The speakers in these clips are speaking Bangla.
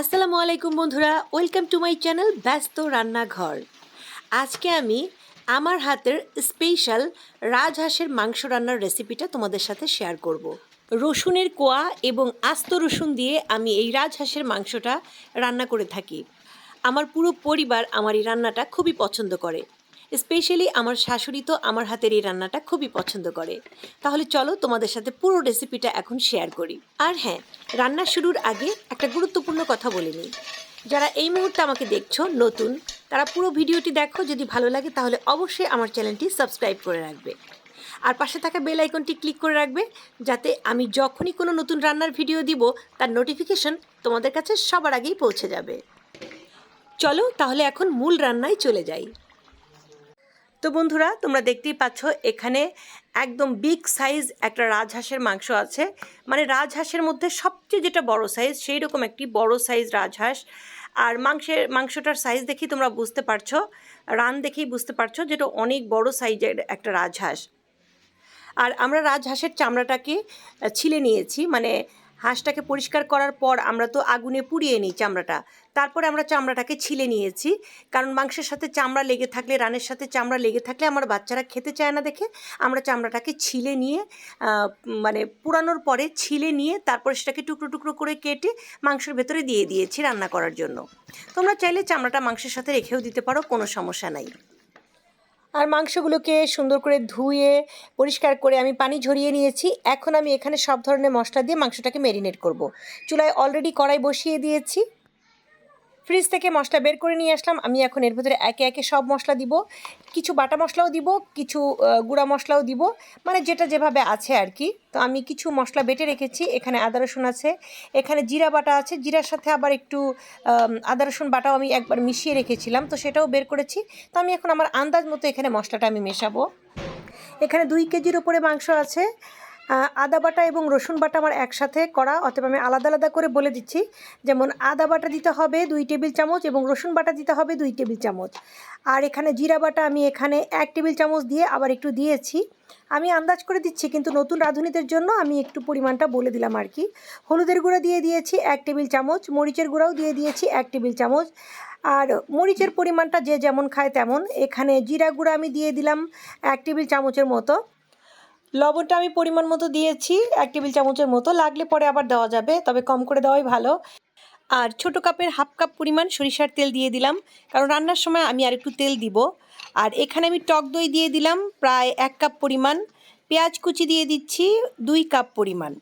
আসসালামু আলাইকুম বন্ধুরা, ওয়েলকাম টু মাই চ্যানেল ব্যস্ত রান্নাঘর। আজকে আমি আমার হাতের স্পেশাল রাজহাঁসের মাংস রান্নার রেসিপিটা তোমাদের সাথে শেয়ার করব। রসুনের কোয়া এবং আস্ত রসুন দিয়ে আমি এই রাজহাঁসের মাংসটা রান্না করে থাকি। আমার পুরো পরিবার আমার এই রান্নাটা খুবই পছন্দ করে। স্পেশালি আমার শাশুড়ি তো আমার হাতের এই রান্নাটা খুবই পছন্দ করে। তাহলে চলো তোমাদের সাথে পুরো রেসিপিটা এখন শেয়ার করি। আর হ্যাঁ রান্না শুরুর আগে একটা গুরুত্বপূর্ণ কথা বলে নিই। যারা এই মুহূর্তে আমাকে দেখছ, নতুন, তারা পুরো ভিডিওটি দেখো, যদি ভালো লাগে তাহলে অবশ্যই আমার চ্যানেলটি সাবস্ক্রাইব করে রাখবে। আর পাশে থাকা বেল আইকনটি ক্লিক করে রাখবে, যাতে আমি যখনই কোনো নতুন রান্নার ভিডিও দিব, তার নোটিফিকেশন তোমাদের কাছে সবার আগেই পৌঁছে যাবে। চলো তাহলে এখন মূল রান্নায় চলে যাই। তো বন্ধুরা, তোমরা দেখতেই পাচ্ছ এখানে একদম বিগ সাইজ একটা রাজহাঁসের মাংস আছে। মানে রাজহাঁসের মধ্যে সবচেয়ে যেটা বড় সাইজ সেই রকম একটি বড় সাইজ রাজহাঁস। আর মাংসের, মাংসটার সাইজ দেখেই তোমরা বুঝতে পারছ, রান দেখেই বুঝতে পারছ যেটা অনেক বড় সাইজের একটা রাজহাঁস। আর আমরা রাজহাঁসের চামড়াটাকে ছিলে নিয়েছি মানে হাঁসটাকে পরিষ্কার করার পর আমরা তো আগুনে পুড়িয়ে নিই চামড়াটা। তারপরে আমরা চামড়াটাকে ছিলে নিয়েছি। কারণ মাংসের সাথে চামড়া লেগে থাকলে, রানের সাথে চামড়া লেগে থাকলে আমার বাচ্চারা খেতে চায় না দেখে আমরা চামড়াটাকে ছিলে নিয়ে মানে পুরানোর পরে ছিলে নিয়ে তারপর সেটাকে টুকরো টুকরো করে কেটে মাংসের ভেতরে দিয়ে দিয়েছি রান্না করার জন্য। তোমরা চাইলে চামড়াটা মাংসের সাথে রেখেও দিতে পারো, কোনো সমস্যা নাই। আর মাংসগুলোকে সুন্দর করে ধুয়ে, পরিষ্কার করে আমি পানি ঝরিয়ে নিয়েছি এখন আমি এখানে সব ধরনের মশলা দিয়ে মাংসটাকে ম্যারিনেট করব। চুলায় অলরেডি কড়াই বসিয়ে দিয়েছি ফ্রিজ থেকে মশলা বের করে নিয়ে আসলাম। আমি এখন এর ভেতরে একে একে সব মশলা দিব। কিছু বাটা মশলাও দিব, কিছু গুঁড়া মশলাও দিব। মানে যেটা যেভাবে আছে আর কি তো আমি কিছু মশলা বেটে রেখেছি। এখানে আদা, রসুন আছে। এখানে জিরা বাটা আছে। জিরার সাথে আবার একটু আদা, রসুন বাটাও আমি একবার মিশিয়ে রেখেছিলাম। তো সেটাও বের করেছি। তো আমি এখন আমার আন্দাজ মতো এখানে মশলাটা আমি মেশাবো। এখানে দুই কেজির উপরে মাংস আছে। আদা বাটা এবং রসুন বাটা আমার একসাথে করা, অতএব আমি আলাদা আলাদা করে বলে দিচ্ছি। যেমন আদা বাটা দিতে হবে দুই টেবিল চামচ এবং রসুন বাটা দিতে হবে দুই টেবিল চামচ। আর এখানে জিরা বাটা আমি এখানে এক টেবিল চামচ দিয়ে আবার একটু দিয়েছি। আমি আন্দাজ করে দিচ্ছি, কিন্তু নতুন রাঁধুনিদের জন্য আমি একটু পরিমাণটা বলে দিলাম আর কি। হলুদের গুঁড়া দিয়ে দিয়েছি এক টেবিল চামচ, মরিচের গুঁড়াও দিয়ে দিয়েছি এক টেবিল চামচ। আর মরিচের পরিমাণটা যে যেমন খায় তেমন। এখানে জিরা গুঁড়া আমি দিয়ে দিলাম এক টেবিল চামচের মতো। লবণটা আমি পরিমাণ মতো দিয়েছি, এক টেবিল চামচের মতো। লাগলে পরে আবার দেওয়া যাবে, তবে কম করে দেওয়াই ভালো। আর ছোটো কাপের হাফ কাপ পরিমাণ সরিষার তেল দিয়ে দিলাম, কারণ রান্নার সময় আমি আর একটু তেল দিব। আর এখানে আমি টক দই দিয়ে দিলাম, প্রায় এক কাপ পরিমাণ। পেঁয়াজ কুচি দিয়ে দিচ্ছি, দুই কাপ পরিমাণ।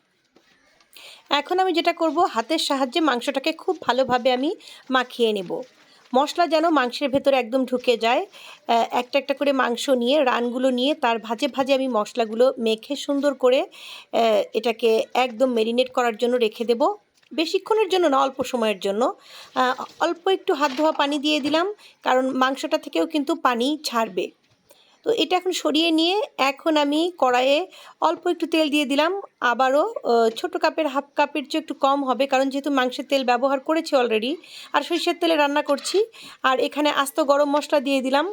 এখন আমি যেটা করব, হাতের সাহায্যে মাংসটাকে খুব ভালোভাবে আমি মাখিয়ে নেব। মশলা যেন মাংসের ভেতরে একদম ঢুকে যায়। একটা একটা করে মাংস নিয়ে, রানগুলো নিয়ে, তার ভাজে ভাজে আমি মশলাগুলো মেখে সুন্দর করে এটাকে একদম মেরিনেট করার জন্য রেখে দেব। বেশিক্ষণের জন্য না, অল্প সময়ের জন্য। অল্প একটু হাত ধোয়া পানি দিয়ে দিলাম, কারণ মাংসটা থেকেও কিন্তু পানি ছাড়বে। তো এটা এখন সরিয়ে নিয়ে এখন আমি কড়াইয়ে অল্প একটু তেল দিয়ে দিলাম। আবারও ছোট কাপের, হাফ কাপের চেয়ে একটু কম হবে কারণ যেহেতু মাংসের তেল ব্যবহার করেছি অলরেডি আর সরিষার তেলে রান্না করছি। আর এখানে আস্ত গরম মশলা দিয়ে দিলাম।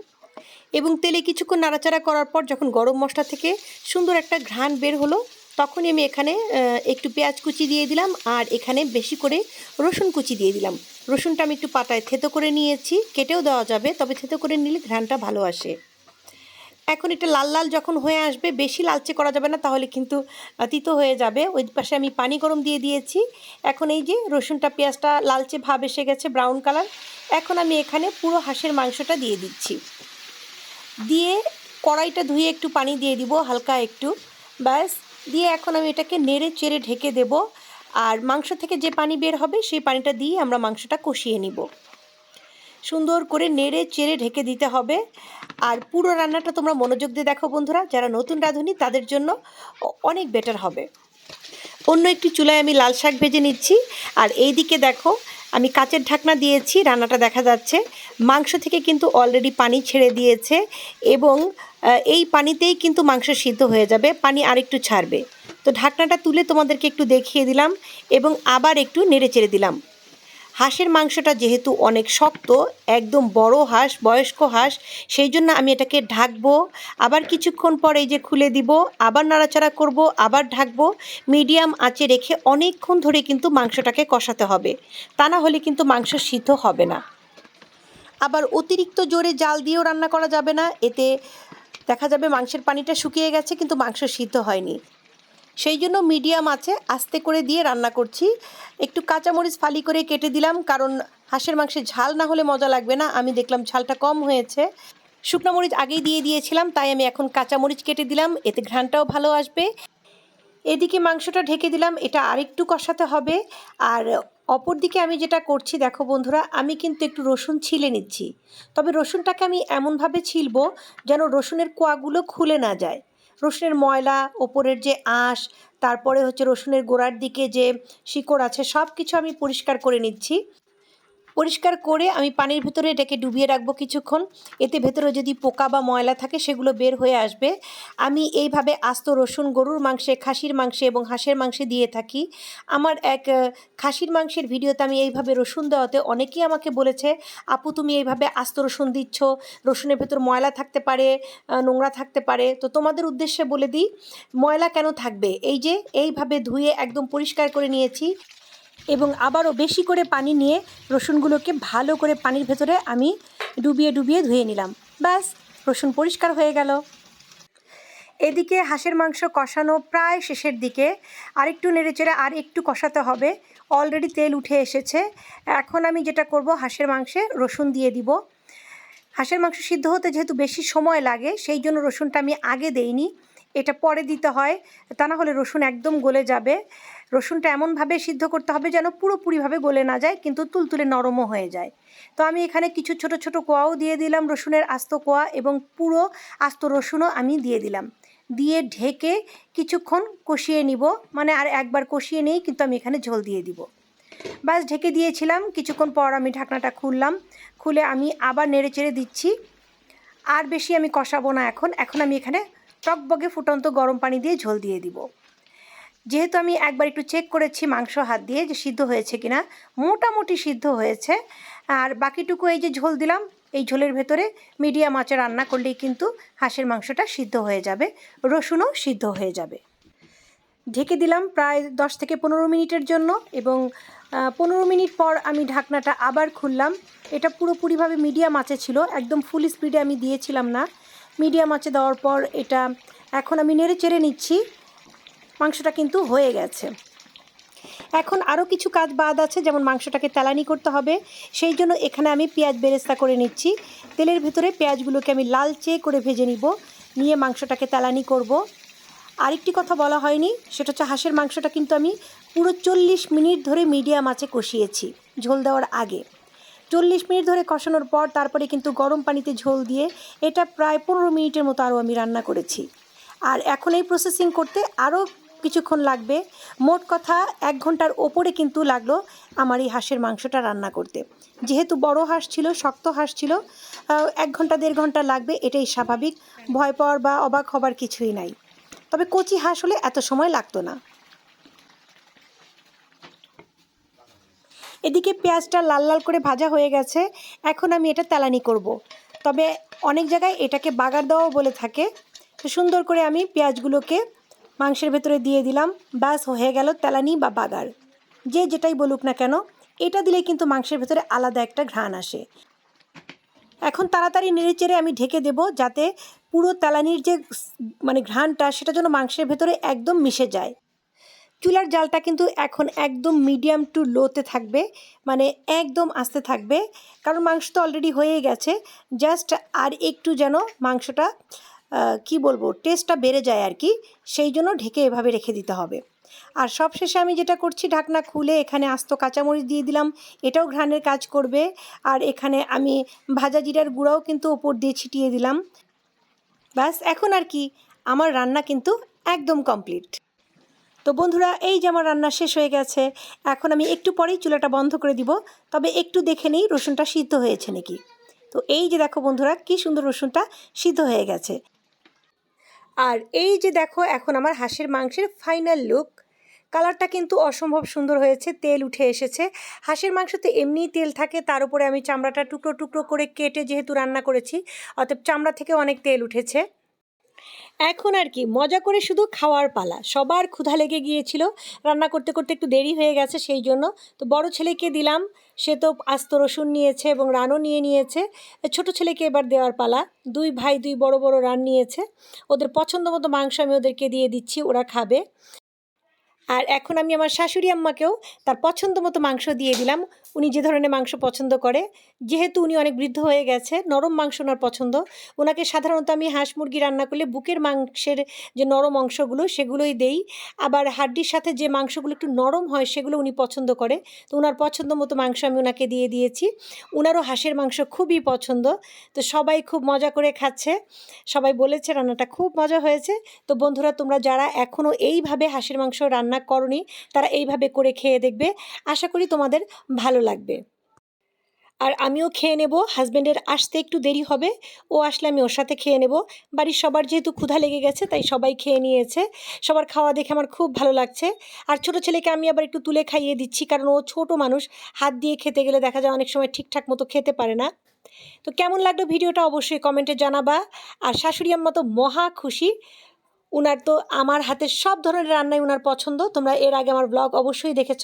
এবং তেলে কিছুক্ষণ নাড়াচাড়া করার পর যখন গরম মশলা থেকে সুন্দর একটা ঘ্রাণ বের হলো, তখনই আমি এখানে একটু পেঁয়াজ কুচি দিয়ে দিলাম আর এখানে বেশি করে রসুন কুচি দিয়ে দিলাম। রসুনটা আমি একটু পাতায় থেতো করে নিয়েছি। কেটেও দেওয়া যাবে, তবে থেতো করে নিলে ঘ্রাণটা ভালো আসে। এখন এটা লাল লাল যখন হয়ে আসবে, বেশি লালচে করা যাবে না, তাহলে কিন্তু তিতো হয়ে যাবে। ওই পাশে আমি পানি গরম দিয়ে দিয়েছি। এখন এই যে রসুনটা, পেঁয়াজটা লালচে ভাব এসে গেছে ব্রাউন কালার এখন আমি এখানে পুরো হাঁসের মাংসটা দিয়ে দিচ্ছি। দিয়ে কড়াইটা ধুয়ে একটু পানি দিয়ে দিব, হালকা একটু। ব্যাস, দিয়ে এখন আমি এটাকে নেড়ে চেড়ে ঢেকে দেব। আর মাংস থেকে যে পানি বের হবে, সেই পানিটা দিয়ে আমরা মাংসটা কষিয়ে নিব। সুন্দর করে নেড়ে চেড়ে ঢেকে দিতে হবে। আর পুরো রান্নাটা তোমরা মনোযোগ দিয়ে দেখো বন্ধুরা, যারা নতুন রাঁধুনি, তাদের জন্য অনেক বেটার হবে। অন্য একটি চুলায় আমি লাল শাক ভেজে নিচ্ছি, আর এই দিকে দেখো, আমি কাচের ঢাকনা দিয়েছি, রান্নাটা দেখা যাচ্ছে। মাংস থেকে কিন্তু অলরেডি পানি ছেড়ে দিয়েছে এবং এই পানিতেই কিন্তু মাংস সিদ্ধ হয়ে যাবে, পানি আরেকটু ছাড়বে। তো ঢাকনাটা তুলে তোমাদেরকে একটু দেখিয়ে দিলাম এবং আবার একটু নেড়ে চেড়ে দিলাম। হাঁসের মাংসটা যেহেতু অনেক শক্ত, একদম বড় হাঁস, বয়স্ক হাঁস, সেই জন্য আমি এটাকে ঢাকবো। আবার কিছুক্ষণ পর এই যে খুলে দিব, আবার নাড়াচাড়া করব, আবার ঢাকবো। মিডিয়াম আঁচে রেখে অনেকক্ষণ ধরে কিন্তু মাংসটাকে কষাতে হবে। তা না হলে কিন্তু মাংস সিদ্ধ হবে না। আবার অতিরিক্ত জোরে জাল দিয়েও রান্না করা যাবে না। এতে দেখা যাবে মাংসের পানিটা শুকিয়ে গেছে, কিন্তু মাংস সিদ্ধ হয়নি। সেই জন্য মিডিয়াম আছে, আস্তে করে দিয়ে রান্না করছি। একটু কাঁচামরিচ ফালি করে কেটে দিলাম, কারণ হাঁসের মাংসে ঝাল না হলে মজা লাগবে না। আমি দেখলাম ঝালটা কম হয়েছে। শুকনো মরিচ আগেই দিয়ে দিয়েছিলাম, তাই আমি এখন কাঁচামরিচ কেটে দিলাম, এতে ঘ্রাণটাও ভালো আসবে। এদিকে মাংসটা ঢেকে দিলাম, এটা আরেকটু কষাতে হবে। আর অপর দিকে আমি যেটা করছি, দেখো বন্ধুরা, আমি কিন্তু একটু রসুন ছিলে নিচ্ছি। তবে রসুনটাকে আমি এমনভাবে ছিলব যেন রসুনের কোয়াগুলো খুলে না যায়। রসুনের ময়লা, ওপরের যে আঁশ, তারপরে হচ্ছে রসুনের গোড়ার দিকে যে শিকড় আছে সব কিছু আমি পরিষ্কার করে নিচ্ছি। পরিষ্কার করে আমি পানির ভেতরে এটাকে ডুবিয়ে রাখব কিছুক্ষণ। এতে ভেতরে যদি পোকা বা ময়লা থাকে সেগুলো বের হয়ে আসবে। আমি এইভাবে আস্ত রসুন, গরুর মাংসে, খাসির মাংসে এবং হাঁসের মাংসে দিয়ে থাকি। আমার এক খাসির মাংসের ভিডিওতে আমি এইভাবে রসুন দেওয়াতে অনেকেই আমাকে বলেছে, আপু, তুমি এইভাবে আস্ত রসুন দিচ্ছ। রসুনের ভেতর ময়লা থাকতে পারে নোংরা থাকতে পারে। তো তোমাদের উদ্দেশ্যে বলে দিই, ময়লা কেন থাকবে? এই যে, এইভাবে ধুয়ে একদম পরিষ্কার করে নিয়েছি। এবং আবারও বেশি করে পানি নিয়ে রসুনগুলোকে ভালো করে পানির ভেতরে আমি ডুবিয়ে ডুবিয়ে ধুয়ে নিলাম। ব্যাস, রসুন পরিষ্কার হয়ে গেল। এদিকে হাঁসের মাংস কষানো প্রায় শেষের দিকে। আরেকটু নেড়েচেড়ে আর একটু কষাতে হবে। অলরেডি তেল উঠে এসেছে। এখন আমি যেটা করব, হাঁসের মাংসে রসুন দিয়ে দিব। হাঁসের মাংস সিদ্ধ হতে যেহেতু বেশি সময় লাগে, সেই জন্য রসুনটা আমি আগে দেইনি। এটা পরে দিতে হয়, তা না হলে রসুন একদম গলে যাবে। রসুনটা এমনভাবে সিদ্ধ করতে হবে যেন পুরোপুরিভাবে গলে না যায়, কিন্তু তুলতুলে নরমও হয়ে যায়। তো আমি এখানে কিছু ছোট ছোট কোয়াও দিয়ে দিলাম রসুনের আস্ত কোয়া এবং পুরো আস্ত রসুনও আমি দিয়ে দিলাম। দিয়ে ঢেকে কিছুক্ষণ কষিয়ে নিব মানে আর একবার কষিয়ে নিয়েই কিন্তু আমি এখানে ঝোল দিয়ে দিব। বাস ঢেকে দিয়েছিলাম, কিছুক্ষণ পর আমি ঢাকনাটা খুললাম, খুলে আমি আবার নেড়ে চেড়ে দিচ্ছি। আর বেশি আমি কষাবো না এখন এখন আমি এখানে টকবগে ফুটন্ত গরম পানি দিয়ে ঝোল দিয়ে দিব। যেহেতু আমি একবার একটু চেক করেছি মাংস হাত দিয়ে যে সিদ্ধ হয়েছে কিনা, মোটামুটি সিদ্ধ হয়েছে। আর বাকিটুকু এই যে ঝোল দিলাম, এই ঝোলের ভেতরে মিডিয়াম আঁচে রান্না করলেই কিন্তু হাঁসের মাংসটা সিদ্ধ হয়ে যাবে, রসুনও সিদ্ধ হয়ে যাবে। ঢেকে দিলাম প্রায় দশ থেকে পনেরো মিনিটের জন্য এবং পনেরো মিনিট পর আমি ঢাকনাটা আবার খুললাম। এটা পুরোপুরিভাবে মিডিয়াম আঁচে ছিল, একদম ফুল স্পিডে আমি দিয়েছিলাম না। মিডিয়াম আঁচে দেওয়ার পর এটা এখন আমি নেড়ে চেড়ে নিচ্ছি। মাংসটা কিন্তু হয়ে গেছে। এখন আরও কিছু কাজ বাদ আছে, যেমন মাংসটাকে তেলানি করতে হবে। সেই জন্য এখানে আমি পেঁয়াজ বেরেস্তা করে নিচ্ছি। তেলের ভিতরে পেঁয়াজগুলোকে আমি লালচে করে ভেজে নিব। নিয়ে মাংসটাকে তেলানি করব। আরেকটি কথা বলা হয়নি, সেটা হচ্ছে হাঁসের মাংসটা কিন্তু আমি পুরো চল্লিশ মিনিট ধরে মিডিয়াম আঁচে কষিয়েছি ঝোল দেওয়ার আগে। চল্লিশ মিনিট ধরে কষানোর পর তারপরে কিন্তু গরম পানিতে ঝোল দিয়ে এটা প্রায় পনেরো মিনিটের মতো আরও আমি রান্না করেছি। আর এখন এই প্রসেসিং করতে আরও কিছুক্ষণ লাগবে। মোট কথা, এক ঘণ্টার ওপরে কিন্তু লাগল আমার এই হাঁসের মাংসটা রান্না করতে। যেহেতু বড় হাঁস ছিল, শক্ত হাঁস ছিল এক ঘণ্টা, দেড় ঘণ্টা লাগবে, এটাই স্বাভাবিক। ভয় পাওয়ার বা অবাক হবার কিছুই নাই। তবে কচি হাঁস হলে এত সময় লাগতো না। এদিকে পেঁয়াজটা লাল লাল করে ভাজা হয়ে গেছে। এখন আমি এটা তেলানি করব। তবে অনেক জায়গায় এটাকে বাগার দেওয়াও বলে থাকে। সুন্দর করে আমি পেঁয়াজগুলোকে মাংসের ভেতরে দিয়ে দিলাম। ব্যাস, হয়ে গেল তেলানি বা বাগার। যে যেটাই বলুক না কেন, এটা দিলে কিন্তু মাংসের ভেতরে আলাদা একটা ঘ্রাণ আসে। এখন তাড়াতাড়ি নেড়ে চেড়ে আমি ঢেকে দেব যাতে পুরো তেলানির যে মানে ঘ্রাণটা, সেটা যেন মাংসের ভেতরে একদম মিশে যায়। চুলার জালটা কিন্তু এখন একদম মিডিয়াম টু লোতে থাকবে মানে একদম আস্তে থাকবে। কারণ মাংস তো অলরেডি হয়ে গেছে জাস্ট আর একটু যেন মাংসটা কি বলব টেস্টটা বেড়ে যায় আর কি, সেই জন্য ঢেকে এভাবে রেখে দিতে হবে। আর সবশেষে আমি যেটা করছি, ঢাকনা খুলে এখানে আস্ত কাঁচামরিচ দিয়ে দিলাম, এটাও ঘ্রাণের কাজ করবে। আর এখানে আমি ভাজা জিরার গুঁড়াও কিন্তু ওপর দিয়ে ছিটিয়ে দিলাম। ব্যাস, এখন আর কি, আমার রান্না কিন্তু একদম কমপ্লিট তো বন্ধুরা, এই যে আমার রান্না শেষ হয়ে গেছে, এখন আমি একটু পরেই চুলাটা বন্ধ করে দিব, তবে একটু দেখে নেই রসুনটা সিদ্ধ হয়েছে নাকি। তো এই যে দেখো বন্ধুরা, কি সুন্দর রসুনটা সিদ্ধ হয়ে গেছে। আর এই যে দেখো, এখন আমার হাঁসের মাংসের ফাইনাল লুক কালারটা কিন্তু অসম্ভব সুন্দর হয়েছে, তেল উঠে এসেছে। হাঁসের মাংসতে এমনিই তেল থাকে, তার উপরে আমি চামড়াটা টুকরো টুকরো করে কেটে যেহেতু রান্না করেছি, অতএব চামড়া থেকে অনেক তেল উঠেছে। এখন আর কি, মজা করে শুধু খাওয়ার পালা। সবার ক্ষুধা লেগে গিয়েছিল, রান্না করতে করতে একটু দেরি হয়ে গেছে সেই জন্য। তো বড় ছেলেকে দিলাম, সে তো আস্ত রসুন নিয়েছে এবং রানও নিয়ে নিয়েছে। ছোট ছেলেকে এবার দেওয়ার পালা, দুই ভাই দুই বড় বড় রান নিয়েছে। ওদের পছন্দ মতো মাংস আমি ওদেরকে দিয়ে দিচ্ছি, ওরা খাবে। আর এখন আমি আমার শাশুড়ি আম্মাকেও তার পছন্দ মতো মাংস দিয়ে দিলাম। উনি যে ধরনের মাংস পছন্দ করে, যেহেতু উনি অনেক বৃদ্ধ হয়ে গেছে, নরম মাংস ওনার পছন্দ। ওনাকে সাধারণত আমি হাঁস মুরগি রান্না করলে বুকের মাংসের যে নরম অংশগুলো সেগুলোই দেই। আবার হাড্ডির সাথে যে মাংসগুলো একটু নরম হয় সেগুলো উনি পছন্দ করে। তো ওনার পছন্দ মতো মাংস আমি ওনাকে দিয়ে দিয়েছি। ওনারও হাঁসের মাংস খুবই পছন্দ। তো সবাই খুব মজা করে খাচ্ছে। সবাই বলেছে রান্নাটা খুব মজা হয়েছে। তো বন্ধুরা, তোমরা যারা এখনও এইভাবে হাঁসের মাংস রান্না করনি, তারা এইভাবে করে খেয়ে দেখবে। আশা করি তোমাদের ভালো লাগবে। আর আমিও খেয়ে নেব হাজব্যান্ডের আসতে একটু দেরি হবে, ও আসলে আমি ওর সাথে খেয়ে নেব। বাড়ির সবার যেহেতু ক্ষুধা লেগে গেছে, তাই সবাই খেয়ে নিয়েছে। সবার খাওয়া দেখে আমার খুব ভালো লাগছে। আর ছোট ছেলেকে আমি আবার একটু তুলে খাইয়ে দিচ্ছি, কারণ ও ছোট মানুষ, হাত দিয়ে খেতে গেলে দেখা যায় অনেক সময় ঠিকঠাক মতো খেতে পারে না। তো কেমন লাগল ভিডিওটা অবশ্যই কমেন্টে জানাবা। আর শাশুড়ি আম্মা তো মহা খুশি। উনার তো আমার হাতের সব ধরনের রান্নাই উনার পছন্দ। তোমরা এর আগে আমার ব্লগ অবশ্যই দেখেছ।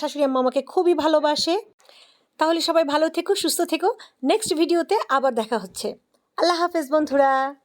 শাশুড়ি আম্মা আমাকে খুবই ভালোবাসে। তাহলে সবাই ভালো থেকো, সুস্থ থেকো। নেক্সট ভিডিওতে আবার দেখা হচ্ছে। আল্লাহ হাফেজ বন্ধুরা।